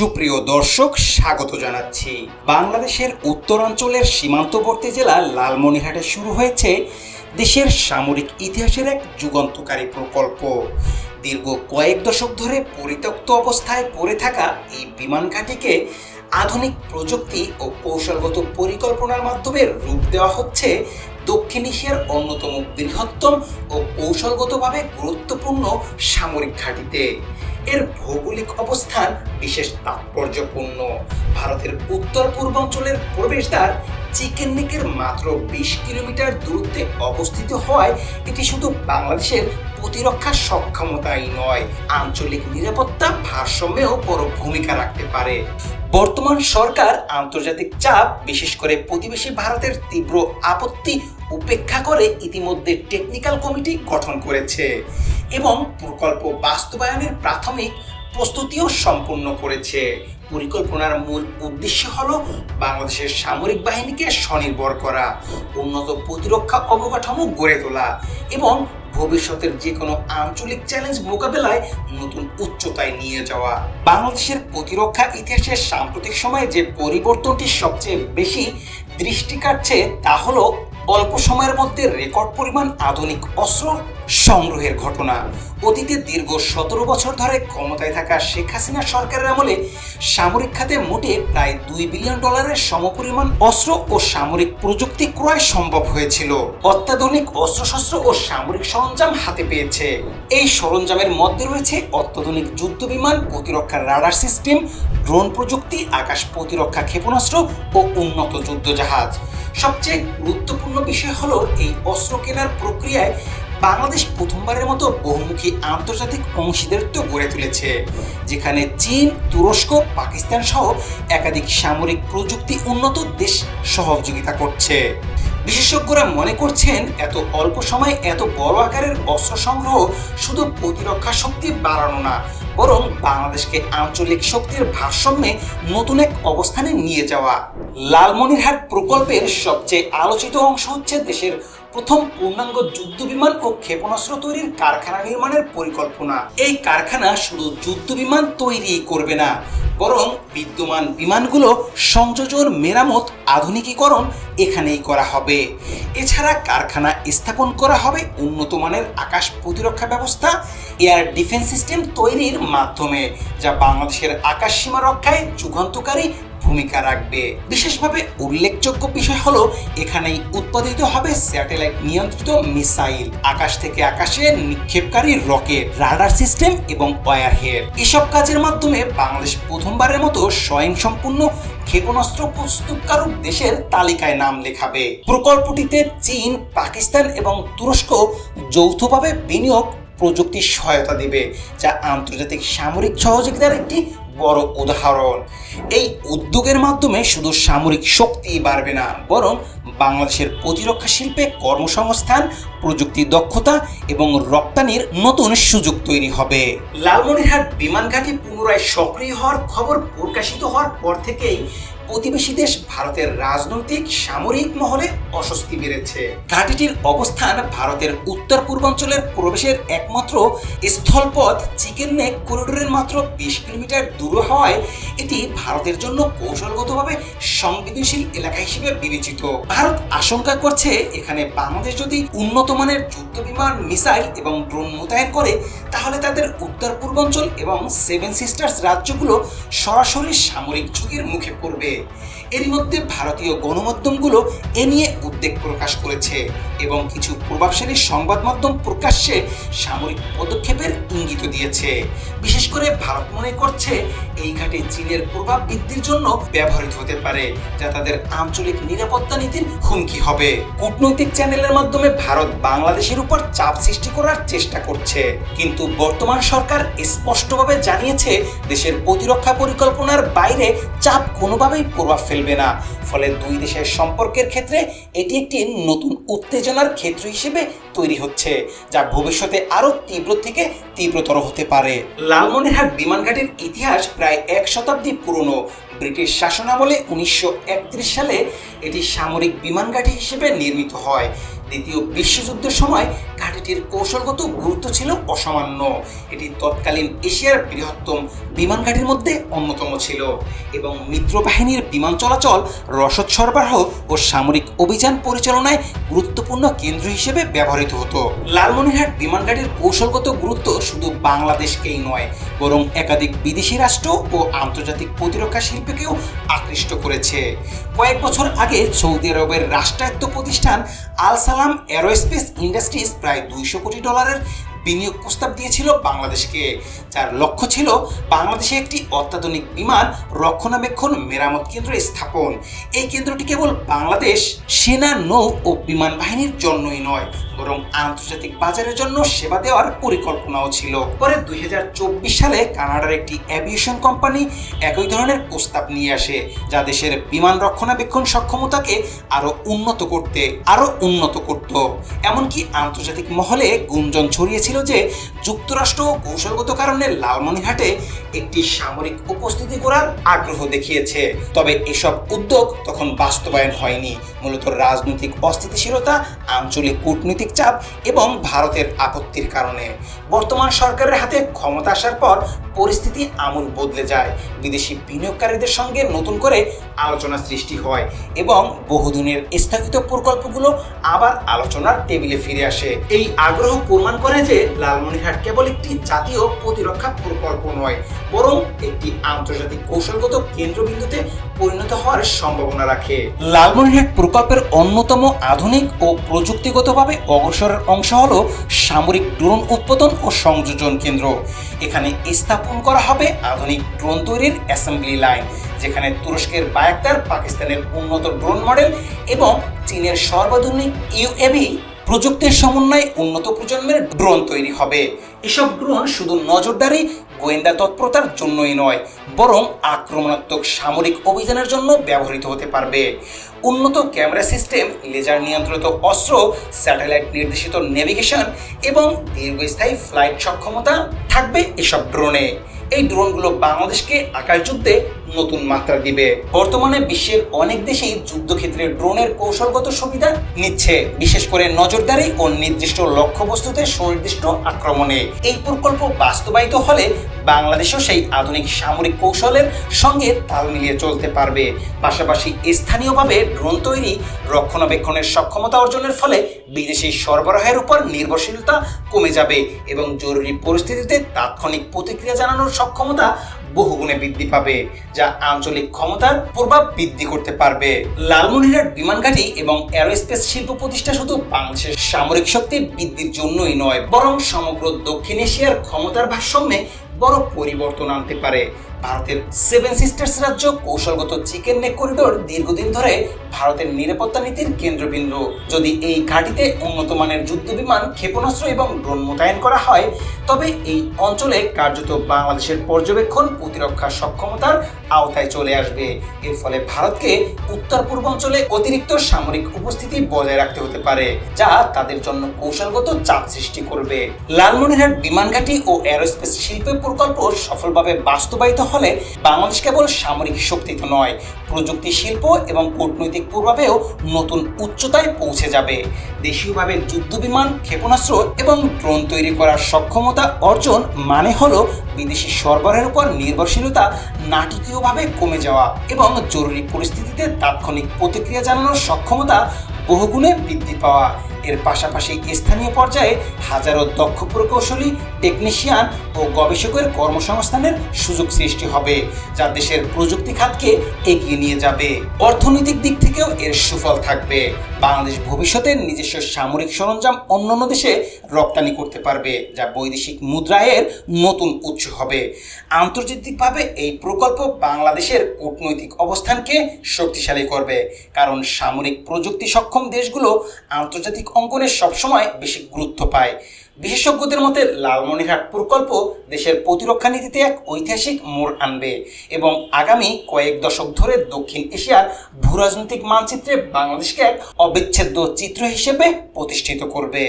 সুপ্রিয় দর্শক, স্বাগত জানাচ্ছি। বাংলাদেশের উত্তরাঞ্চলের সীমান্তবর্তী জেলা লালমনিরহাটে শুরু হয়েছে দেশের সামরিক ইতিহাসের এক যুগান্তকারী প্রকল্প। দীর্ঘ কয়েক দশক ধরে পরিত্যক্ত অবস্থায় পড়ে থাকা এই বিমান ঘাঁটিকে আধুনিক প্রযুক্তি ও কৌশলগত পরিকল্পনার মাধ্যমে রূপ দেওয়া হচ্ছে দক্ষিণ এশিয়ার অন্যতম বৃহত্তম ও কৌশলগতভাবে গুরুত্বপূর্ণ সামরিক ঘাঁটিতে। এর ভৌগোলিক অবস্থান বিশেষ তাৎপর্যপূর্ণ। ভারতের উত্তর পূর্বাঞ্চলের প্রবেশদ্বার চিকেন নেকের মাত্র বিশ কিলোমিটার দূরত্বে অবস্থিত হওয়ায় এটি শুধু বাংলাদেশের প্রতিরক্ষা সক্ষমতাই নয়, আঞ্চলিক নিরাপত্তা ভারসাম্যেও বড় ভূমিকা রাখতে পারে। বর্তমান সরকার আন্তর্জাতিক চাপ, বিশেষ করে প্রতিবেশী ভারতের তীব্র আপত্তি উপেক্ষা করে ইতিমধ্যে টেকনিক্যাল কমিটি গঠন করেছে এবং প্রকল্প বাস্তবায়নের প্রাথমিক প্রস্তুতিও সম্পন্ন করেছে। পরিকল্পনার মূল উদ্দেশ্য হল বাংলাদেশের সামরিক বাহিনীকে স্বনির্ভর করা, উন্নত প্রতিরক্ষা অবকাঠামো গড়ে তোলা এবং ভবিষ্যতের যে কোনো আঞ্চলিক চ্যালেঞ্জ মোকাবেলায় নতুন উচ্চতায় নিয়ে যাওয়া। বাংলাদেশের প্রতিরক্ষা ইতিহাসের সাম্প্রতিক সময়ে যে পরিবর্তনটি সবচেয়ে বেশি দৃষ্টি কাটছে তা হলো অল্প সময়ের মধ্যে রেকর্ড পরিমাণ আধুনিক অস্ত্র সংগ্রহের ঘটনা। অতীতে দীর্ঘ সতেরো বছর ধরে ক্ষমতায় থাকা শেখ হাসিনা সরকারের আমলে সামরিক খাতে মোটে প্রায় দুই বিলিয়ন ডলারের সমপরিমাণ অস্ত্র ও সামরিক প্রযুক্তি ক্রয় সম্ভব হয়েছিল। অত্যাধুনিক অস্ত্রশস্ত্র ও সামরিক সরঞ্জাম হাতে পেয়েছে। এই সরঞ্জামের মধ্যে রয়েছে অত্যাধুনিক যুদ্ধ বিমান, প্রতিরক্ষা রাডার সিস্টেম, ড্রোন প্রযুক্তি, আকাশ প্রতিরক্ষা ক্ষেপণাস্ত্র ও উন্নত যুদ্ধজাহাজ। সবচেয়ে গুরুত্বপূর্ণ বিষয় হলো এই অস্ত্র কেনার প্রক্রিয়ায় বাংলাদেশ প্রথমবারের মতো বহুমুখী আন্তর্জাতিক অংশীদারিত্ব গড়ে তুলেছে, যেখানে চীন, তুরস্ক, পাকিস্তান সহ একাধিক সামরিক প্রযুক্তি উন্নত দেশ সহযোগিতা করছে। বিশেষজ্ঞরা মনে করছেন, এত অল্প সময়ে এত বড় আকারের অস্ত্র সংগ্রহ শুধু প্রতিরক্ষা শক্তি বাড়ানো না, বরং বাংলাদেশকে আঞ্চলিক শক্তির ভারসাম্যে নতুন এক অবস্থানে নিয়ে যাওয়া। লালমনিরহাট প্রকল্পের সবচেয়ে আলোচিত অংশ হচ্ছে দেশের প্রথম পূর্ণাঙ্গ যুদ্ধ বিমান ও ক্ষেপণাস্ত্র তৈরির কারখানা নির্মাণের পরিকল্পনা। এই কারখানা শুধু যুদ্ধ বিমান তৈরি করবে না, বরং বিদ্যমান বিমানগুলো সংযোজন, মেরামত, আধুনিকীকরণ এখানেই করা হবে। এছাড়া কারখানা স্থাপন করা হবে উন্নত মানের আকাশ প্রতিরক্ষা ব্যবস্থা, এয়ার ডিফেন্স সিস্টেম তৈরির মাধ্যমে, যা বাংলাদেশের আকাশ সীমা রক্ষায় যুগান্তকারী ভূমিকা রাখবে। বিশেষভাবে উল্লেখযোগ্য বিষয় হলো, এখানেই উৎপাদিত হবে স্যাটেলাইট নিয়ন্ত্রিত মিসাইল, আকাশ থেকে আকাশে নিক্ষেপকারী রকেট, রাডার সিস্টেম এবং ওয়ারহেড। এসব কাজের মাধ্যমে বাংলাদেশ প্রথমবারের মতো স্বয়ংসম্পূর্ণ ক্ষেপণাস্ত্র প্রস্তুতকারক দেশের তালিকায় নাম লেখাবে। প্রকল্পটিতে চীন, পাকিস্তান এবং তুরস্ক যৌথভাবে বিনিয়োগ প্রযুক্তির সহায়তা দেবে, যা আন্তর্জাতিক সামরিক সহযোগিতার একটি বড় উদাহরণ। এই উদ্যোগের মাধ্যমে শুধু সামরিক শক্তি বাড়বে না, বরং বাংলাদেশের প্রতিরক্ষা শিল্পে কর্মসংস্থান, প্রযুক্তি দক্ষতা এবং রপ্তানির নতুন সুযোগ তৈরি হবে। লালমনিরহাট বিমানঘাটি পুনরায় সক্রিয় হওয়ার খবর প্রকাশিত হওয়ার পর থেকেই প্রতিবেশী দেশ ভারতের রাজনৈতিক, সামরিক মহলে অস্বস্তি বেড়েছে। ঘাঁটিটির অবস্থান ভারতের উত্তর পূর্বাঞ্চলের প্রবেশের একমাত্র স্থলপথ। চিকেন নেক করিডোরের মাত্র বিশ কিলোমিটার দূর হওয়ায় এটি ভারতের জন্য কৌশলগতভাবে সংবেদনশীল এলাকা হিসেবে বিবেচিত। ভারত আশঙ্কা করছে এখানে বাংলাদেশ যদি উন্নত মানের যুদ্ধ বিমান, মিসাইল এবং ড্রোন মোতায়েন করে, তাহলে তাদের উত্তর পূর্বাঞ্চল এবং সেভেন সিস্টার্স রাজ্যগুলো সরাসরি সামরিক ঝুঁকির মুখে পড়বে। এরই মধ্যে ভারতীয় গণমাধ্যমগুলো এ নিয়ে উদ্বেগ প্রকাশ করেছে এবং কিছু প্রভাবশালী সংবাদ মাধ্যম প্রকাশ্যে সামরিক পদক্ষেপের ইঙ্গিত দিয়েছে। বিশেষ করে ভারত মনে করছে এই ঘাটে চীনের প্রভাব বৃদ্ধির জন্য ব্যবহৃত হতে পারে, যা তাদের আঞ্চলিক নিরাপত্তা নীতির হুমকি হবে। কূটনৈতিক চ্যানেলের মাধ্যমে ভারত বাংলাদেশের উপর চাপ সৃষ্টি করার চেষ্টা করছে। কিন্তু বর্তমান সরকার স্পষ্টভাবে জানিয়েছে, দেশের প্রতিরক্ষা পরিকল্পনার বাইরে চাপ কোনোভাবেই প্রভাব ফেলবে না। ফলে দুই দেশের সম্পর্কের ক্ষেত্রে এটি একটি নতুন উত্তেজনার ক্ষেত্র হিসেবে তৈরি হচ্ছে, যা ভবিষ্যতে আরও তীব্র থেকে তীব্রতর হতে পারে। লালমনিরহাট বিমানঘাটের ইতিহাস প্রায় এক শতাব্দী পুরনো। ব্রিটিশ শাসনামলে উনিশশো সালে এটি সামরিক বিমানঘাটি হিসেবে নির্মিত হয়। দ্বিতীয় বিশ্বযুদ্ধের সময় ঘাটিটির কৌশলগত গুরুত্ব ছিল অসামান্য। এটি তৎকালীন এশিয়ার বৃহত্তম বিমান ঘাটির মধ্যে অন্যতম ছিল এবং মিত্র বাহিনীর বিমান চলাচল, রসদ সরবরাহ ও সামরিক অভিযান পরিচালনায় গুরুত্বপূর্ণ কেন্দ্র হিসেবে ব্যবহৃত হতো। লালমনিরহাট বিমান ঘাটির কৌশলগত গুরুত্ব শুধু বাংলাদেশকেই নয়, বরং একাধিক বিদেশি রাষ্ট্র ও আন্তর্জাতিক প্রতিরক্ষা শিল্পীকেও আকৃষ্ট করেছে। কয়েক বছর আগে সৌদি আরবের রাষ্ট্রায়ত্ত প্রতিষ্ঠান আল সালাম অ্যারোস্পেস ইন্ডাস্ট্রিজ প্রায় দুইশো কোটি ডলারের বিনিয়োগ প্রস্তাব দিয়েছিল বাংলাদেশকে। যার লক্ষ্য ছিল বাংলাদেশে একটি অত্যাধুনিক বিমান রক্ষণাবেক্ষণ মেরামত কেন্দ্র স্থাপন। এই কেন্দ্রটি কেবল বাংলাদেশ সেনা, নৌ ও বিমান বাহিনীর জন্যই নয় বরং আন্তর্জাতিক বাজারের জন্য সেবা দেওয়ার পরিকল্পনাও ছিল। পরে দুই হাজার চব্বিশ সালে কানাডার একটি অ্যাভিয়েশন কোম্পানি একই ধরনের প্রস্তাব নিয়ে আসে, যা দেশের বিমান রক্ষণাবেক্ষণ সক্ষমতাকে আরও উন্নত করতে, আরও উন্নত করত। এমনকি আন্তর্জাতিক মহলে গুঞ্জন ছড়িয়েছিল যে যুক্তরাষ্ট্র কৌশলগত কারণে লালমনিরহাটে একটি সামরিক উপস্থিতি করার আগ্রহ দেখিয়েছে। তবে এসব উদ্যোগ তখন বাস্তবায়ন হয়নি। মূলত রাজনৈতিক অস্থিতিশীলতা, আঞ্চলিক কূটনৈতিক চাপ এবং ভারতের আপত্তির কারণে। বর্তমান সরকারের হাতে ক্ষমতা আসার পর পরিস্থিতি আমূল বদলে যায়। বিদেশি বিনিয়োগকারীদের সঙ্গে নতুন করে আলোচনা সৃষ্টি হয় এবং বহুদিনের স্থগিত প্রকল্পগুলো আবার আলোচনার টেবিলে ফিরে আসে। এই আগ্রহ প্রমাণ করে যে লালমনিরহাট কেবল একটি জাতীয় প্রতিরক্ষা প্রকল্প নয়, বরং একটি আন্তর্জাতিক কৌশলগত কেন্দ্রবিন্দুতে পরিণত হওয়ার সম্ভাবনা রাখে। লালমনিরহাট প্রকল্পের অন্যতম আধুনিক ও প্রযুক্তিগতভাবে অগ্রসরের অংশ হল সামরিক ড্রোন উৎপাদন ও সংযোজন কেন্দ্র। এখানে স্থাপন করা হবে আধুনিক ড্রোন তৈরির অ্যাসেম্বলি লাইন, যেখানে তুরস্কের বায়াক্তার পাকিস্তানের উন্নত ড্রোন মডেল এবং চীনের সর্বাধুনিক ইউএভি প্রযুক্তির সমন্বয়ে উন্নত প্রজন্মের ড্রোন তৈরি হবে। এসব ড্রোন শুধু নজরদারি গোয়েন্দা তৎপরতার জন্যই নয়, বরং আক্রমণাত্মক সামরিক অভিযানের জন্য ব্যবহৃত হতে পারবে। উন্নত ক্যামেরা সিস্টেম, লেজার নিয়ন্ত্রিত অস্ত্র, স্যাটেলাইট নির্দেশিত নেভিগেশন এবং দীর্ঘস্থায়ী ফ্লাইট সক্ষমতা থাকবে এসব ড্রোনে। এই ড্রোনগুলো বাংলাদেশকে আকাশ যুদ্ধে নতুন মাত্রা দিবে। বর্তমানে বিশ্বের অনেক দেশেই যুদ্ধক্ষেত্রে ড্রোনের কৌশলগত সুবিধা নিচ্ছে। বিশেষ করে নজরদারি ও নির্দিষ্ট লক্ষ্যবস্তুতে সুনির্দিষ্ট আক্রমণে। এই প্রকল্প বাস্তবায়িত হলে বাংলাদেশও সেই আধুনিক সামরিক কৌশলের সঙ্গে তাল মিলিয়ে চলতে পারবে। পাশাপাশি স্থানীয়ভাবে ড্রোন তৈরি, রক্ষণাবেক্ষণের সক্ষমতা অর্জনের ফলে বিদেশি সরবরাহের উপর নির্ভরশীলতা কমে যাবে এবং জরুরি পরিস্থিতিতে তাৎক্ষণিক প্রতিক্রিয়া জানানোর সক্ষমতা বহুগুণে বৃদ্ধি পাবে, যা আঞ্চলিক ক্ষমতার প্রভাব বৃদ্ধি করতে পারবে। লালমনিরহাট বিমান ঘাঁটি এবং অ্যারোস্পেস শিল্প প্রতিষ্ঠা শুধু বাংলাদেশের সামরিক শক্তি বৃদ্ধির জন্যই নয়, বরং সমগ্র দক্ষিণ এশিয়ার ক্ষমতার ভারসাম্যে বড় পরিবর্তন আনতে পারে ভারতের সেভেন সিস্টার্স রাজ্য কৌশলগত চিকেন নেক করিডোর দীর্ঘদিন ধরে ভারতের নিরাপত্তা নীতির কেন্দ্রবিন্দু। যদি এই ঘাঁটিতে উন্নত মানের যুদ্ধ বিমান, ক্ষেপণাস্ত্র এবং ড্রোন মোতায়েন করা হয়, তবে এই অঞ্চলে কার্যত বাংলাদেশের পর্যবেক্ষণ প্রতিরক্ষা সক্ষমতার আওতায় চলে আসবে। এর ফলে ভারতকে উত্তর পূর্বাঞ্চলে অতিরিক্ত সামরিক উপস্থিতি বজায় রাখতে হতে পারে, যা তাদের জন্য কৌশলগত চাপ সৃষ্টি করবে। লালমনিরহাট বিমান ঘাঁটি ও অ্যারোস্পেস শিল্পের প্রকল্প সফলভাবে বাস্তবায়িত হলে বাংলাদেশ কেবল সামরিক শক্তিতে নয়, প্রযুক্তি শিল্প এবং কূটনৈতিক প্রভাবেও নতুন উচ্চতায় পৌঁছে যাবে। দেশীয়ভাবে যুদ্ধ বিমান, ক্ষেপণাস্ত্র এবং ড্রোন তৈরি করার সক্ষমতা অর্জন মানে হল বিদেশি সরবরাহের উপর নির্ভরশীলতা নাটকীয়ভাবে কমে যাওয়া এবং জরুরি পরিস্থিতিতে তাৎক্ষণিক প্রতিক্রিয়া জানানোর সক্ষমতা বহুগুণে বৃদ্ধি পাওয়া। এর পাশাপাশি স্থানীয় পর্যায়ে হাজারো দক্ষ প্রকৌশলী টেকনিশিয়ান ও গবেষকের কর্মসংস্থানের সুযোগ সৃষ্টি হবে, যা দেশের প্রযুক্তি খাতকে এগিয়ে নিয়ে যাবে। অর্থনৈতিক দিক থেকেও এর সুফল থাকবে। বাংলাদেশ ভবিষ্যতে নিজস্ব সামরিক সরঞ্জাম অন্যান্য দেশে রপ্তানি করতে পারবে, যা বৈদেশিক মুদ্রায়ের নতুন উৎস হবে। আন্তর্জাতিকভাবে এই প্রকল্প বাংলাদেশের কূটনৈতিক অবস্থানকে শক্তিশালী করবে, কারণ সামরিক প্রযুক্তি সক্ষম দেশগুলো আন্তর্জাতিক অঙ্গনে সবসময় বেশি গুরুত্ব পায়। বিশেষজ্ঞদের মতে, লালমনিরহাট প্রকল্প দেশের প্রতিরক্ষা নীতিতে এক ঐতিহাসিক মোড় আনবে এবং আগামী কয়েক দশক ধরে দক্ষিণ এশিয়ার ভূরাজনৈতিক মানচিত্রে বাংলাদেশকে এক অবিচ্ছেদ্য চিত্র হিসেবে প্রতিষ্ঠিত করবে।